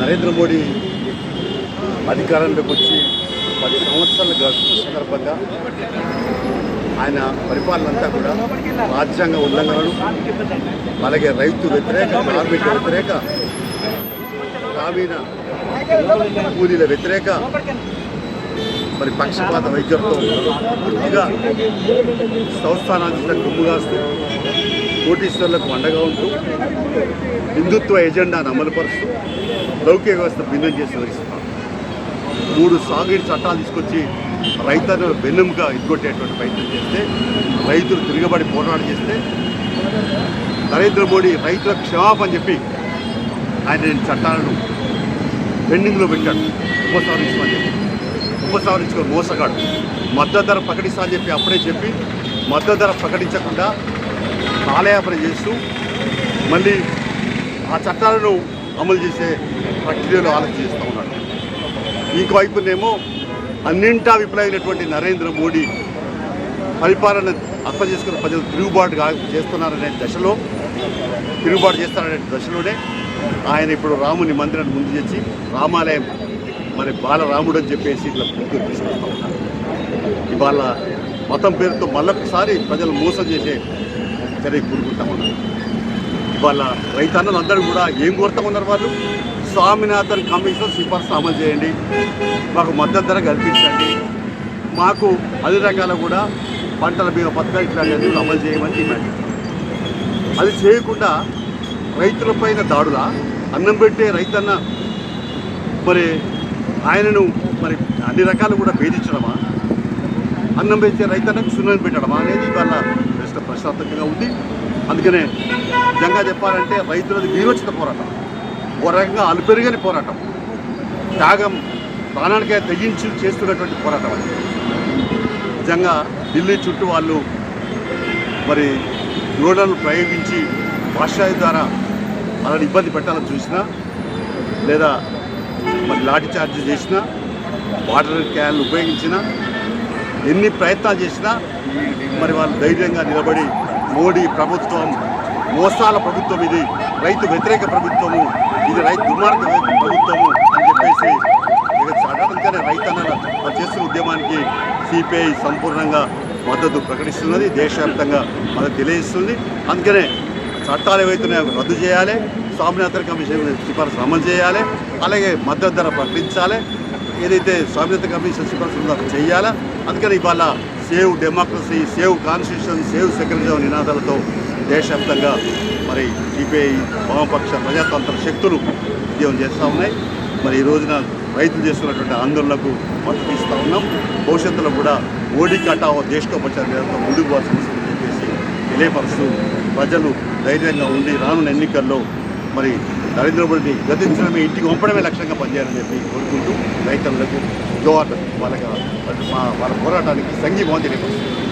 నరేంద్ర మోడీ అధికారంలోకి వచ్చి పది సంవత్సరాలు గడుస్తున్న సందర్భంగా ఆయన పరిపాలన అంతా కూడా రాజ్యాంగ ఉల్లంఘనలు అలాగే రైతు వ్యతిరేక కార్మిక వ్యతిరేక గ్రామీణ కూలీల వ్యతిరేక మరి పక్షపాత వైద్యంతో పూర్తిగా సంస్థానాధిత కొమ్ము కాస్తూ కోటీశ్వర్లకు అండగా ఉంటూ హిందుత్వ ఎజెండాను అమలుపరుస్తూ లౌకిక వ్యవస్థ భిన్నం చేసి వివరిస్తున్నాం మూడు సాగునీటి చట్టాలు తీసుకొచ్చి రైతులను వెన్నుముగా ఇగ్గొట్టేటువంటి ప్రయత్నం చేస్తే రైతులు తిరగబడి పోరాటం చేస్తే నరేంద్ర మోడీ రైతుల క్షమాపణ చెప్పి ఆయన చట్టాలను పెండింగ్లో పెట్టాడు. ఉపసంహరించమని చెప్పి. ఉపసంహరించుకో మోసగాడు. మద్దతు ధర ప్రకటిస్తా అని చెప్పి అప్పుడే చెప్పి మద్దతు ధర ప్రకటించకుండా కాలయాపన చేస్తూ మళ్ళీ ఆ చట్టాలను అమలు చేసే ప్రక్రియలో ఆలోచిస్తూ ఉన్నాడు. ఇంకోవైపునేమో అన్నింటా విఫలమైనటువంటి నరేంద్ర మోడీ పరిపాలన అర్థం చేసుకున్న ప్రజలు తిరుగుబాటు చేస్తున్నారనే దశలో తిరుగుబాటు చేస్తారనే దశలోనే ఆయన ఇప్పుడు రాముని మందిరాన్ని ముందు చేసి రామాలయం మరి బాలరాముడు అని చెప్పేసి ఇట్లా ముందుకు తీసుకొస్తా ఉన్నారు. ఇవాళ మతం పేరుతో మళ్ళొకసారి ప్రజలు మోసం చేసే చర్య కూరుకుంటా ఉన్నారు. ఇవాళ రైతన్నలు అందరూ కూడా ఏం కోరుతా ఉన్నారు వాళ్ళు? స్వామినాథన్ కమిషన్ సిఫార్సు అమలు చేయండి. మాకు మద్దతు ధర కల్పించండి. మాకు అన్ని రకాల కూడా పంటల బీమా పథకాలు ఇట్లాంటివన్నీ అమలు చేయమని డిమాండ్ అది చేయకుండా రైతులపైన దాడులా అన్నం పెట్టే రైతన్న మరి ఆయనను మరి అన్ని రకాలు కూడా భేదించడమా? అన్నం పెట్టే రైతన్నకు సున్నం పెట్టడమా అనేది ఇవాళ ప్రశ్న ప్రశ్నార్థకంగా ఉంది. అందుకనే నిజంగా చెప్పాలంటే రైతులది వీరోచిత పోరాటం. ఓ రకంగా అలుపెరుగని పోరాటం. త్యాగం ప్రాణానికే తెగించి చేస్తున్నటువంటి పోరాటం అది. నిజంగా ఢిల్లీ చుట్టూ వాళ్ళు మరి డ్రోన్లను ప్రయోగించి భాషాయి ద్వారా అలాంటి ఇబ్బంది పెట్టాలని చూసినా లేదా మరి లాఠీ చార్జ్ చేసినా వాటర్ క్యాన్లు ఉపయోగించినా ఎన్ని ప్రయత్నాలు చేసినా మరి వాళ్ళు ధైర్యంగా నిలబడి మోడీ ప్రభుత్వం మోసాల ప్రభుత్వం ఇది రైతు వ్యతిరేక ప్రభుత్వము ఇది రైతు దుర్మార్గ ప్రభుత్వము అని చెప్పేసి సాధారణంగానే రైతన్న వాళ్ళు చేస్తున్న ఉద్యమానికి సిపిఐ సంపూర్ణంగా మద్దతు ప్రకటిస్తున్నది దేశవ్యాప్తంగా మనకు తెలియజేస్తుంది. అందుకనే చట్టాలు ఏవైతున్నాయో రద్దు చేయాలి స్వామినాథన్ కమిషన్ సిఫార్సు అమలు చేయాలి అలాగే మద్దతు ధర ప్రకటించాలి ఏదైతే స్వామినాథన్ కమిషన్ సిఫార్సు ఉందో చేయాలా. అందుకని ఇవాళ save democracy save constitution save secretary నినాదాలతో దేశవ్యాప్తంగా మరి సిపిఐ వామపక్ష ప్రజాతంత్ర శక్తులు ఉద్యమం చేస్తూ ఉన్నాయి. మరి ఈ రోజున రైతులు చేస్తున్నటువంటి ఆందోళనకు మద్దతు ఇస్తూ ఉన్నాం. భవిష్యత్తులో కూడా మోడీ కటావో దేశోపచారంతో ముందుకు పోవాల్సి వస్తుందని చెప్పేసి తెలియపరుస్తూ ప్రజలు ధైర్యంగా ఉండి రానున్న ఎన్నికల్లో మరి నరేంద్ర మోడీని గతించడమే ఇంటికి పంపడమే లక్ష్యంగా పనిచేయాలని చెప్పి కోరుకుంటూ రైతులకు జోహార్ వాళ్ళకి మా వాళ్ళ పోరాటానికి సంఘీభావం తెలియపరుస్తుంది